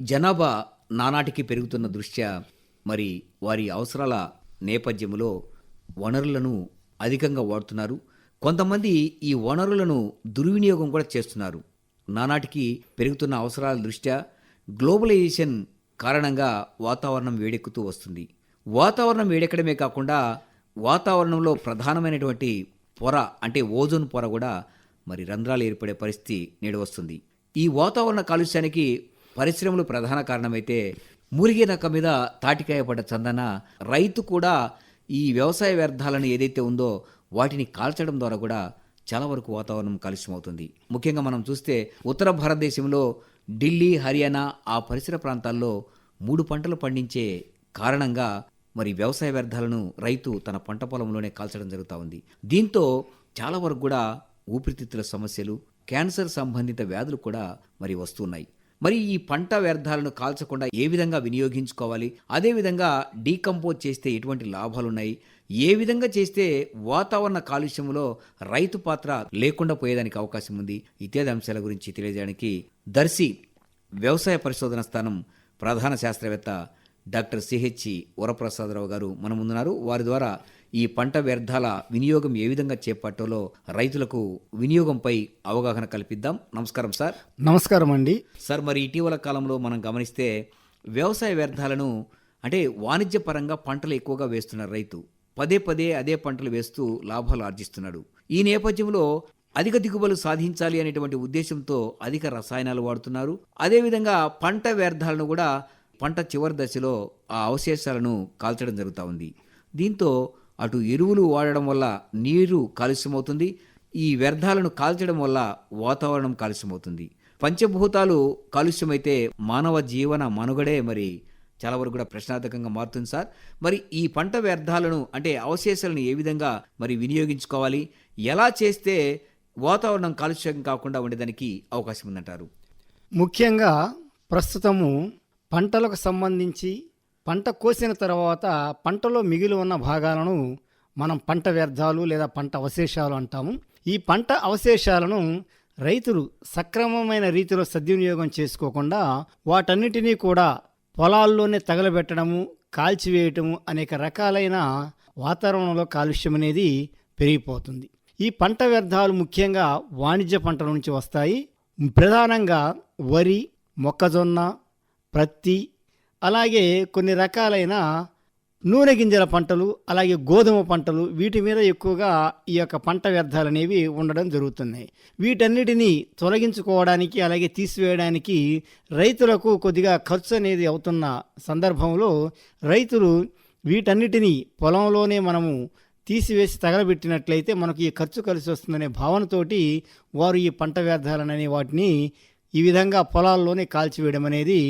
జనాభా నానాటికి పెరుగుతున్న దృష్ట్యా మరి వారి అవసరాల నేపథ్యంలో వనరులను అధికంగా వాడుతున్నారు. కొంతమంది ఈ వనరులను దుర్వినియోగం కూడా చేస్తున్నారు. నానాటికి పెరుగుతున్న అవసరాల దృష్ట్యా గ్లోబలైజేషన్ కారణంగా వాతావరణం వేడెక్కుతూ వస్తుంది. వాతావరణం వేడెక్కడమే కాకుండా వాతావరణంలో ప్రధానమైనటువంటి పొర అంటే ఓజోన్ పొర కూడా మరి రంధ్రాలు ఏర్పడే పరిస్థితి నేడు వస్తుంది. ఈ వాతావరణ కాలుష్యానికి పరిశ్రమలు ప్రధాన కారణమైతే మురిగే నక్క మీద తాటికాయ పడ్డ చందన రైతు కూడా ఈ వ్యవసాయ వ్యర్థాలను ఏదైతే ఉందో వాటిని కాల్చడం ద్వారా కూడా చాలా వరకు వాతావరణం కాలుష్యమవుతుంది. ముఖ్యంగా మనం చూస్తే ఉత్తర భారతదేశంలో ఢిల్లీ హర్యానా ఆ పరిసర ప్రాంతాల్లో మూడు పంటలు పండించే కారణంగా మరి వ్యవసాయ వ్యర్థాలను రైతు తన పంట పొలంలోనే కాల్చడం జరుగుతూ ఉంది. దీంతో చాలా వరకు కూడా ఊపిరితిత్తుల సమస్యలు క్యాన్సర్ సంబంధిత వ్యాధులు కూడా మరి వస్తున్నాయి. మరి ఈ పంట వ్యర్థాలను కాల్చకుండా ఏ విధంగా వినియోగించుకోవాలి? అదేవిధంగా డీకంపోజ్ చేస్తే ఎటువంటి లాభాలు ఉన్నాయి ఏ విధంగా చేస్తే వాతావరణ కాలుష్యంలో రైతు పాత్ర లేకుండా పోయేదానికి అవకాశం ఉంది? ఇత్యాది అంశాల గురించి తెలియజేయడానికి దర్శి వ్యవసాయ పరిశోధన స్థానం ప్రధాన శాస్త్రవేత్త డాక్టర్ సిహెచ్ వరప్రసాదరావు గారు మన ముందున్నారు. వారి ద్వారా ఈ పంట వ్యర్థాల వినియోగం ఏ విధంగా చేపట్టాలో రైతులకు వినియోగంపై అవగాహన కల్పిద్దాం. నమస్కారం సార్. నమస్కారం అండి. సార్ మరి ఇటీవల కాలంలో మనం గమనిస్తే వ్యవసాయ వ్యర్థాలను అంటే వాణిజ్యపరంగా పంటలు ఎక్కువగా వేస్తున్నారు రైతు పదే పదే అదే పంటలు వేస్తూ లాభాలు ఆర్జిస్తున్నాడు. ఈ నేపథ్యంలో అధిక దిగుబడులు సాధించాలి అనేటువంటి ఉద్దేశంతో అధిక రసాయనాలు వాడుతున్నారు. అదేవిధంగా పంట వ్యర్థాలను కూడా పంట చివరి దశలో ఆ అవశేషాలను కాల్చడం జరుగుతూ ఉంది. దీంతో అటు ఎరువులు వాడడం వల్ల నీరు కాలుష్యమవుతుంది. ఈ వ్యర్థాలను కాల్చడం వల్ల వాతావరణం కాలుష్యమవుతుంది. పంచభూతాలు కాలుష్యమైతే మానవ జీవన మనుగడే మరి చాలా వరకు కూడా ప్రశ్నార్థకంగా మారుతుంది సార్. మరి ఈ పంట వ్యర్థాలను అంటే అవశేషాలను ఏ విధంగా మరి వినియోగించుకోవాలి? ఎలా చేస్తే వాతావరణం కాలుష్యం కాకుండా ఉండేదానికి అవకాశం ఉందంటారు? ముఖ్యంగా ప్రస్తుతము పంటలకు సంబంధించి పంట కోసిన తర్వాత పంటలో మిగిలి ఉన్న భాగాలను మనం పంట వ్యర్థాలు లేదా పంట అవశేషాలు అంటాము. ఈ పంట అవశేషాలను రైతులు సక్రమమైన రీతిలో సద్వినియోగం చేసుకోకుండా వాటన్నిటినీ కూడా పొలాల్లోనే తగలబెట్టడము కాల్చివేయటము అనేక రకాలైన వాతావరణంలో కాలుష్యం అనేది పెరిగిపోతుంది. ఈ పంట వ్యర్థాలు ముఖ్యంగా వాణిజ్య పంటల నుంచి వస్తాయి. ప్రధానంగా వరి మొక్కజొన్న ప్రత్తి అలాగే కొన్ని రకాలైన నూనె గింజల పంటలు అలాగే గోధుమ పంటలు వీటి మీద ఎక్కువగా ఈ యొక్క పంట వ్యర్థాలు అనేవి ఉండడం జరుగుతున్నాయి. వీటన్నిటినీ తొలగించుకోవడానికి అలాగే తీసివేయడానికి రైతులకు కొద్దిగా ఖర్చు అనేది అవుతున్న సందర్భంలో రైతులు వీటన్నిటినీ పొలంలోనే మనము తీసివేసి తగలబెట్టినట్లయితే మనకు ఈ ఖర్చు కలిసి వస్తుందనే భావనతోటి వారు ఈ పంట వ్యర్థాలనే వాటిని ఈ విధంగా పొలాల్లోనే కాల్చివేయడం అనేది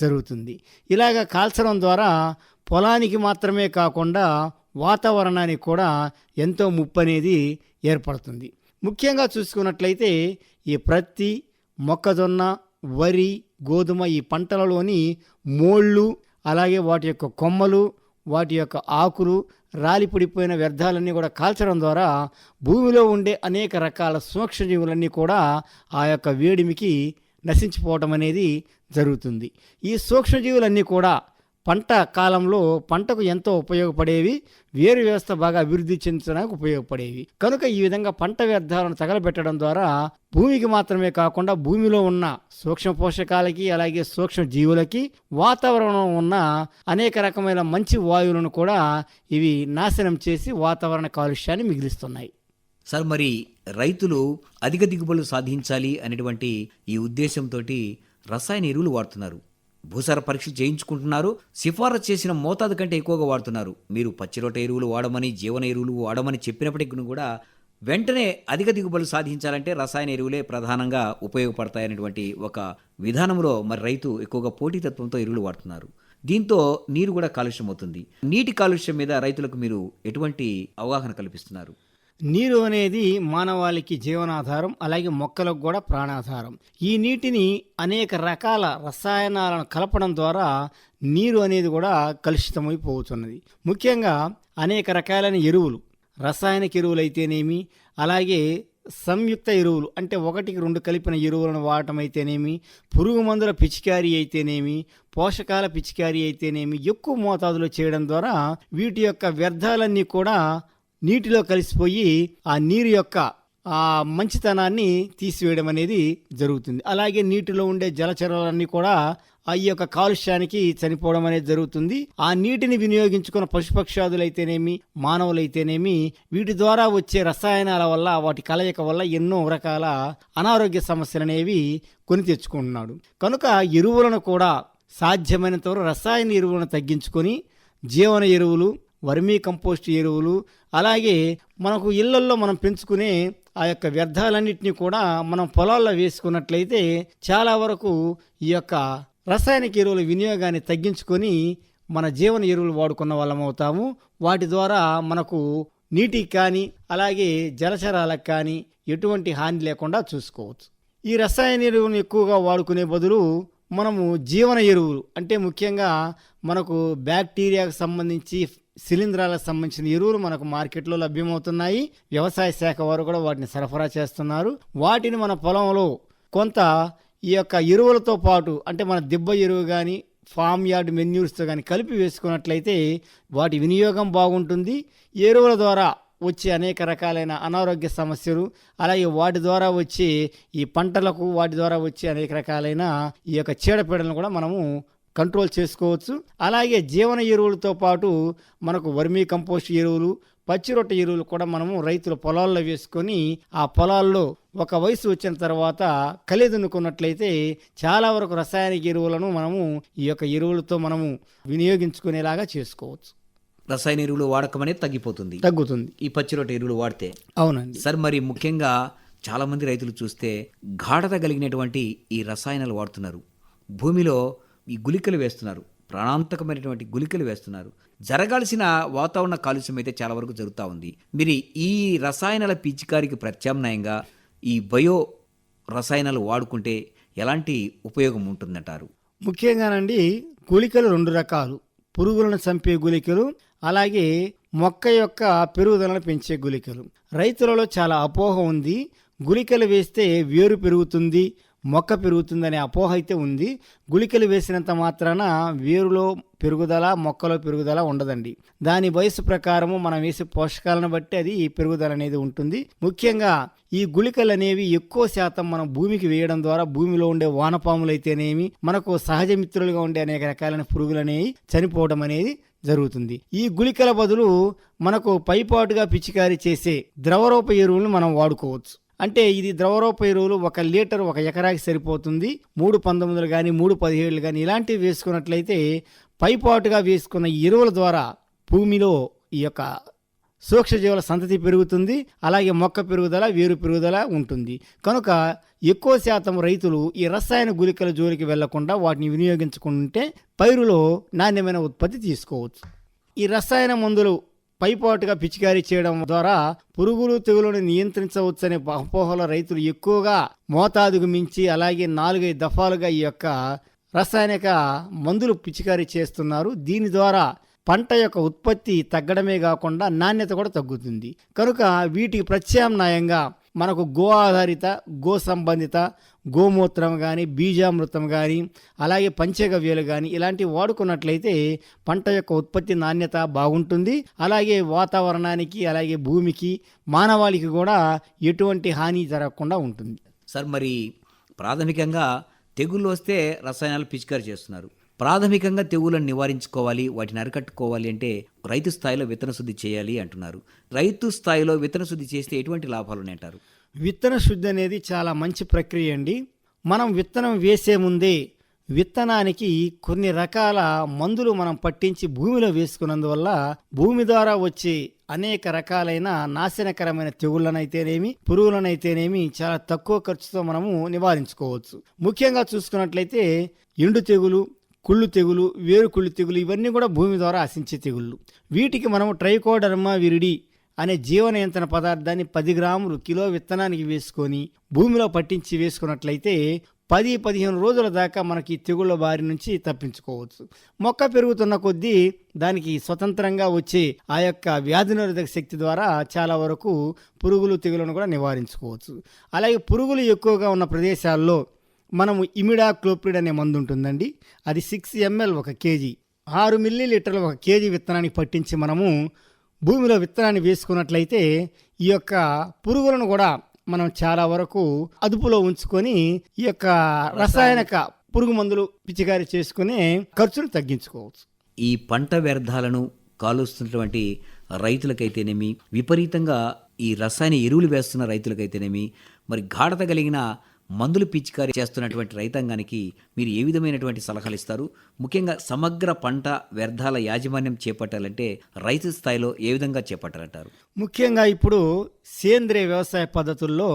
జరుగుతుంది. ఇలాగ కాల్చడం ద్వారా పొలానికి మాత్రమే కాకుండా వాతావరణానికి కూడా ఎంతో ముప్పు అనేది ఏర్పడుతుంది. ముఖ్యంగా చూసుకున్నట్లయితే ఈ ప్రత్తి మొక్కజొన్న వరి గోధుమ ఈ పంటలలోని మోళ్ళు అలాగే వాటి యొక్క కొమ్మలు వాటి యొక్క ఆకులు రాలిపడిపోయిన వ్యర్థాలన్నీ కూడా కాల్చడం ద్వారా భూమిలో ఉండే అనేక రకాల సూక్ష్మజీవులన్నీ కూడా ఆ యొక్క వేడిమికి నశించిపోవటం అనేది జరుగుతుంది. ఈ సూక్ష్మజీవులన్నీ కూడా పంట కాలంలో పంటకు ఎంతో ఉపయోగపడేవి వేరు వ్యవస్థ బాగా అభివృద్ధి చెందడానికి ఉపయోగపడేవి. కనుక ఈ విధంగా పంట వ్యర్థాలను తగలబెట్టడం ద్వారా భూమికి మాత్రమే కాకుండా భూమిలో ఉన్న సూక్ష్మ పోషకాలకి అలాగే సూక్ష్మ జీవులకి వాతావరణంలో ఉన్న అనేక రకమైన మంచి వాయువులను కూడా ఇవి నాశనం చేసి వాతావరణ కాలుష్యాన్ని మిగిలిస్తున్నాయి. సార్ మరి రైతులు అధిక దిగుబడులు సాధించాలి అనేటువంటి ఈ ఉద్దేశంతో రసాయన ఎరువులు వాడుతున్నారు. భూసార పరీక్ష చేయించుకుంటున్నారు. సిఫారసు చేసిన మోతాదు కంటే ఎక్కువగా వాడుతున్నారు. మీరు పచ్చిరొట్ట ఎరువులు వాడమని జీవన ఎరువులు వాడమని చెప్పినప్పటికీ కూడా వెంటనే అధిక దిగుబడులు సాధించాలంటే రసాయన ఎరువులే ప్రధానంగా ఉపయోగపడతాయనేటువంటి ఒక విధానంలో మరి రైతు ఎక్కువగా పోటీతత్వంతో ఎరువులు వాడుతున్నారు. దీంతో నీరు కూడా కాలుష్యం అవుతుంది. నీటి కాలుష్యం మీద రైతులకు మీరు ఎటువంటి అవగాహన కల్పిస్తున్నారు? నీరు అనేది మానవాళికి జీవనాధారం అలాగే మొక్కలకు కూడా ప్రాణాధారం. ఈ నీటిని అనేక రకాల రసాయనాలను కలపడం ద్వారా నీరు అనేది కూడా కలుషితమైపోతున్నది. ముఖ్యంగా అనేక రకాలైన ఎరువులు రసాయనిక ఎరువులు అయితేనేమి అలాగే సంయుక్త ఎరువులు అంటే ఒకటికి రెండు కలిపిన ఎరువులను వాడటం అయితేనేమి పురుగు మందుల పిచికారీ అయితేనేమి పోషకాల పిచికారీ అయితేనేమి ఎక్కువ మోతాదులో చేయడం ద్వారా వీటి యొక్క వ్యర్థాలన్నీ కూడా నీటిలో కలిసిపోయి ఆ నీరు యొక్క ఆ మంచితనాన్ని తీసివేయడం అనేది జరుగుతుంది. అలాగే నీటిలో ఉండే జలచరాలన్నీ కూడా ఆ ఈ యొక్క కాలుష్యానికి చనిపోవడం అనేది జరుగుతుంది. ఆ నీటిని వినియోగించుకున్న పశుపక్షాదులైతేనేమి మానవులైతేనేమి వీటి ద్వారా వచ్చే రసాయనాల వల్ల వాటి కలయిక వల్ల ఎన్నో రకాల అనారోగ్య సమస్యలు అనేవి కొని తెచ్చుకుంటున్నాడు. కనుక ఎరువులను కూడా సాధ్యమైనంత వరకు రసాయన ఎరువులను తగ్గించుకొని జీవన ఎరువులు వర్మీ కంపోస్ట్ ఎరువులు అలాగే మనకు ఇళ్ళల్లో మనం పెంచుకునే ఆ యొక్క వ్యర్థాలన్నింటినీ కూడా మనం పొలాల్లో వేసుకున్నట్లయితే చాలా వరకు ఈ యొక్క రసాయనిక ఎరువుల వినియోగాన్ని తగ్గించుకొని మన జీవన ఎరువులు వాడుకున్న వాళ్ళం అవుతాము. వాటి ద్వారా మనకు నీటికి కానీ అలాగే జలచరాలకు కానీ ఎటువంటి హాని లేకుండా చూసుకోవచ్చు. ఈ రసాయన ఎరువులను ఎక్కువగా వాడుకునే బదులు మనము జీవన ఎరువులు అంటే ముఖ్యంగా మనకు బ్యాక్టీరియాకు సంబంధించి శిలీంధ్రాలకు సంబంధించిన ఎరువులు మనకు మార్కెట్లో లభ్యమవుతున్నాయి. వ్యవసాయ శాఖ వారు కూడా వాటిని సరఫరా చేస్తున్నారు. వాటిని మన పొలంలో కొంత ఈ యొక్క ఎరువులతో పాటు అంటే మన దిబ్బ ఎరువు కానీ ఫామ్ యార్డ్ మెన్యూర్స్తో కానీ కలిపి వేసుకున్నట్లయితే వాటి వినియోగం బాగుంటుంది. ఎరువుల ద్వారా వచ్చే అనేక రకాలైన అనారోగ్య సమస్యలు అలాగే వాటి ద్వారా వచ్చే ఈ పంటలకు వాటి ద్వారా వచ్చే అనేక రకాలైన ఈ యొక్క చీడపీడలను కూడా మనము కంట్రోల్ చేసుకోవచ్చు. అలాగే జీవన ఎరువులతో పాటు మనకు వర్మీ కంపోస్ట్ ఎరువులు పచ్చిరొట్ట ఎరువులు కూడా మనము రైతుల పొలాల్లో వేసుకొని ఆ పొలాల్లో ఒక వయసు వచ్చిన తర్వాత కలిదునుకున్నట్లయితే చాలా వరకు రసాయనిక ఎరువులను మనము ఈ యొక్క ఎరువులతో మనము వినియోగించుకునేలాగా చేసుకోవచ్చు. రసాయన ఎరువులు వాడకం అనేది తగ్గిపోతుంది. తగ్గుతుంది. ఈ పచ్చి రొట్టె ఎరువులు వాడితే అవునండి. సార్ మరి ముఖ్యంగా చాలా మంది రైతులు చూస్తే గాఢత కలిగినటువంటి ఈ రసాయనాలు వాడుతున్నారు. భూమిలో ఈ గుళికలు వేస్తున్నారు. ప్రాణాంతకమైనటువంటి గుళికలు వేస్తున్నారు. జరగాల్సిన వాతావరణ కాలుష్యం అయితే చాలా వరకు జరుగుతూ ఉంది. మీరు ఈ రసాయనాల పిచికారికి ప్రత్యామ్నాయంగా ఈ బయో రసాయనాలు వాడుకుంటే ఎలాంటి ఉపయోగం ఉంటుందంటారు? ముఖ్యంగానండి గుళికలు రెండు రకాలు. పురుగులను చంపే గుళికలు అలాగే మొక్క యొక్క పెరుగుదలను పెంచే గుళికలు. రైతులలో చాలా అపోహ ఉంది. గుళికలు వేస్తే వేరు పెరుగుతుంది. మొక్క పెరుగుతుందనే అపోహ అయితే ఉంది. గుళికలు వేసినంత మాత్రాన వేరులో పెరుగుదల మొక్కలో పెరుగుదల ఉండదండి. దాని వయసు ప్రకారము మనం వేసే పోషకాలను బట్టి అది పెరుగుదల అనేది ఉంటుంది. ముఖ్యంగా ఈ గుళికలు అనేవి ఎక్కువ శాతం మనం భూమికి వేయడం ద్వారా భూమిలో ఉండే వానపాములు అయితేనేమి మనకు సహజ మిత్రులుగా ఉండే అనేక రకాలైన పురుగులు అనేవి చనిపోవడం అనేది జరుగుతుంది. ఈ గుళికల బదులు మనకు పైపాటుగా పిచికారీ చేసే ద్రవరూప ఎరువులను మనం వాడుకోవచ్చు. అంటే ఇది ద్రవరూప ఎరువులు ఒక లీటర్ ఒక ఎకరాకి సరిపోతుంది. మూడు పంతొమ్మిదిలు కానీ మూడు పదిహేడులు కానీ ఇలాంటివి వేసుకున్నట్లయితే పైపాటుగా వేసుకున్న ఎరువుల ద్వారా భూమిలో ఈ యొక్క సూక్ష్మజీవుల సంతతి పెరుగుతుంది. అలాగే మొక్క పెరుగుదల వేరు పెరుగుదల ఉంటుంది. కనుక ఎక్కువ శాతం రైతులు ఈ రసాయన గుళికల జోలికి వెళ్ళకుండా వాటిని వినియోగించుకుంటే పైరులో నాణ్యమైన ఉత్పత్తి తీసుకోవచ్చు. ఈ రసాయన మందులు పైపాటుగా పిచికారీ చేయడం ద్వారా పురుగులు తెగులను నియంత్రించవచ్చనే అపోహలో రైతులు ఎక్కువగా మోతాదుకు మించి అలాగే నాలుగైదు దఫాలుగా ఈ యొక్క రసాయనిక మందులు పిచికారీ చేస్తున్నారు. దీని ద్వారా పంట యొక్క ఉత్పత్తి తగ్గడమే కాకుండా నాణ్యత కూడా తగ్గుతుంది. కనుక వీటికి ప్రత్యామ్నాయంగా మనకు గో ఆధారిత గో సంబంధిత గోమూత్రం కానీ బీజామృతం కానీ అలాగే పంచగవ్యాలు కానీ ఇలాంటివి వాడుకున్నట్లయితే పంట యొక్క ఉత్పత్తి నాణ్యత బాగుంటుంది. అలాగే వాతావరణానికి అలాగే భూమికి మానవాళికి కూడా ఎటువంటి హాని జరగకుండా ఉంటుంది. సార్ మరి ప్రాథమికంగా తెగుళ్ళు వస్తే రసాయనాలు పిచికారి చేస్తున్నారు. ప్రాథమికంగా తెగులను నివారించుకోవాలి వాటిని అరికట్టుకోవాలి అంటే రైతు స్థాయిలో విత్తన శుద్ధి చేయాలి అంటున్నారు. రైతు స్థాయిలో విత్తన శుద్ధి చేస్తే ఎటువంటి లాభాలు అంటారు? విత్తన శుద్ధి అనేది చాలా మంచి ప్రక్రియ అండి. మనం విత్తనం వేసే ముందే విత్తనానికి కొన్ని రకాల మందులు మనం పట్టించి భూమిలో వేసుకున్నందువల్ల భూమి ద్వారా వచ్చే అనేక రకాలైన నాశనకరమైన తెగుళ్ళనైతేనేమి పురుగులనైతేనేమి చాలా తక్కువ ఖర్చుతో మనము నివారించుకోవచ్చు. ముఖ్యంగా చూసుకున్నట్లయితే ఎండు తెగులు కుళ్ళు తెగులు వేరు కుళ్ళు తెగులు ఇవన్నీ కూడా భూమి ద్వారా ఆశించే తెగుళ్ళు. వీటికి మనము ట్రైకోడర్మా విరిడి అనే జీవ నియంత్రణ పదార్థాన్ని పది గ్రాములు కిలో విత్తనానికి వేసుకొని భూమిలో పట్టించి వేసుకున్నట్లయితే పది పదిహేను రోజుల దాకా మనకి తెగుళ్ళ బారి నుంచి తప్పించుకోవచ్చు. మొక్క పెరుగుతున్న కొద్దీ దానికి స్వతంత్రంగా వచ్చే ఆ యొక్క వ్యాధి నిరోధక శక్తి ద్వారా చాలా వరకు పురుగులు తెగులను కూడా నివారించుకోవచ్చు. అలాగే పురుగులు ఎక్కువగా ఉన్న ప్రదేశాల్లో మనము ఇమిడా క్లోప్రిడ్ అనే మందు ఉంటుందండి. అది సిక్స్ ఎంఎల్ ఒక కేజీ ఆరు మిల్లీ లీటర్లు ఒక కేజీ విత్తనానికి పట్టించి మనము భూమిలో విత్తనాన్ని వేసుకున్నట్లయితే ఈ యొక్క పురుగులను కూడా మనం చాలా వరకు అదుపులో ఉంచుకొని ఈ యొక్క రసాయనిక పురుగు మందులు పిచికారీ చేసుకుని ఖర్చును తగ్గించుకోవచ్చు. ఈ పంట వ్యర్థాలను కాలుస్తున్నటువంటి రైతులకైతేనేమి విపరీతంగా ఈ రసాయన ఎరువులు వేస్తున్న రైతులకైతేనేమి మరి గాఢత కలిగిన మందులు పిచికారీ చేస్తున్నటువంటి రైతాంగానికి మీరు ఏ విధమైనటువంటి సలహాలు ఇస్తారు? ముఖ్యంగా సమగ్ర పంట వ్యర్థాల యాజమాన్యం చేపట్టాలంటే రైతు స్థాయిలో ఏ విధంగా చేపట్టాలంటారు? ముఖ్యంగా ఇప్పుడు సేంద్రియ వ్యవసాయ పద్ధతుల్లో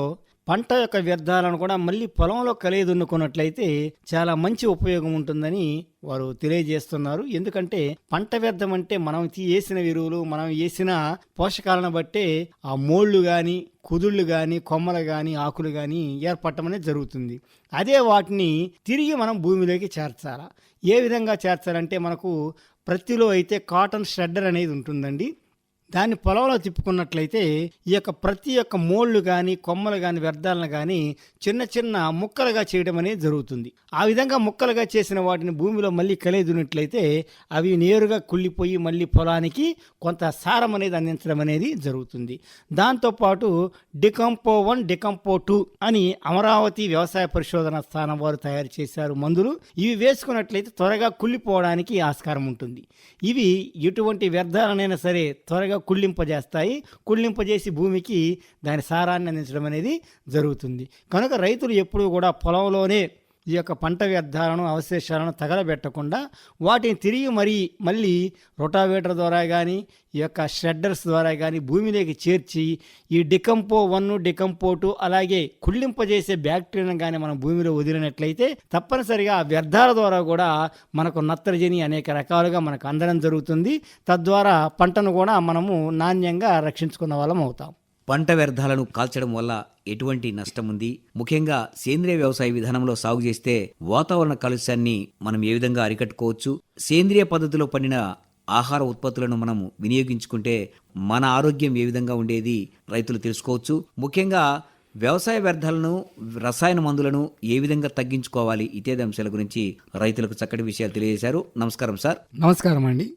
పంట యొక్క వ్యర్థాలను కూడా మళ్ళీ పొలంలో కలియదున్నుకున్నట్లయితే చాలా మంచి ఉపయోగం ఉంటుందని వారు తెలియజేస్తున్నారు. ఎందుకంటే పంట వ్యర్థం అంటే మనం తీ- వేసిన ఎరువులు మనం వేసిన పోషకాలను బట్టే ఆ మోళ్ళు కానీ కుదుళ్ళు కానీ కొమ్మలు కానీ ఆకులు కానీ ఏర్పడటం అనేది జరుగుతుంది. అదే వాటిని తిరిగి మనం భూమిలోకి చేర్చాలా? ఏ విధంగా చేర్చాలంటే మనకు ప్రతిలో అయితే కాటన్ షెడ్డర్ అనేది ఉంటుందండి. దాన్ని పొలంలో తిప్పుకున్నట్లయితే ఈ యొక్క ప్రతి ఒక్క మోళ్ళు కానీ కొమ్మలు కానీ వ్యర్థాలను కానీ చిన్న చిన్న ముక్కలుగా చేయడం అనేది జరుగుతుంది. ఆ విధంగా ముక్కలుగా చేసిన వాటిని భూమిలో మళ్ళీ కలిదున్నట్లయితే అవి నేరుగా కుళ్ళిపోయి మళ్ళీ పొలానికి కొంత సారం అనేది అందించడం అనేది జరుగుతుంది. దాంతోపాటు డికంపో వన్ డికంపో టూ అని అమరావతి వ్యవసాయ పరిశోధన స్థానం వారు తయారు చేశారు మందులు. ఇవి వేసుకున్నట్లయితే త్వరగా కుళ్ళిపోవడానికి ఆస్కారం ఉంటుంది. ఇవి ఎటువంటి వ్యర్థాలనైనా సరే త్వరగా కుళ్ళింపజేస్తాయి. కుళ్ళింపజేసి భూమికి దాని సారాన్ని అందించడం అనేది జరుగుతుంది. కనుక రైతులు ఎప్పుడూ కూడా పొలంలోనే ఈ యొక్క పంట వ్యర్థాలను అవశేషాలను తగలబెట్టకుండా వాటిని తిరిగి మరి మళ్ళీ రొటావేటర్ ద్వారా కానీ ఈ యొక్క షెడ్డర్స్ ద్వారా కానీ భూమిలోకి చేర్చి ఈ డికంపో వన్ డికంపో టూ అలాగే కుళ్ళింపజేసే బ్యాక్టీరియాను కానీ మనం భూమిలో వదిలినట్లయితే తప్పనిసరిగా ఆ వ్యర్థాల ద్వారా కూడా మనకు నత్రజని అనేక రకాలుగా మనకు అందడం జరుగుతుంది. తద్వారా పంటను కూడా మనము నాణ్యంగా రక్షించుకున్న వాళ్ళం అవుతాం. పంట వ్యర్థాలను కాల్చడం వల్ల ఎటువంటి నష్టం ఉంది ముఖ్యంగా సేంద్రియ వ్యవసాయ విధానంలో సాగు చేస్తే వాతావరణ కాలుష్యాన్ని మనం ఏ విధంగా అరికట్టుకోవచ్చు? సేంద్రియ పద్ధతిలో పండిన ఆహార ఉత్పత్తులను మనం వినియోగించుకుంటే మన ఆరోగ్యం ఏ విధంగా ఉండేది? రైతులు తెలుసుకోవచ్చు. ముఖ్యంగా వ్యవసాయ వ్యర్థాలను రసాయన మందులను ఏ విధంగా తగ్గించుకోవాలి? ఇత్యాది అంశాల గురించి రైతులకు చక్కటి విషయాలు తెలియజేశారు. నమస్కారం సార్. నమస్కారం అండి.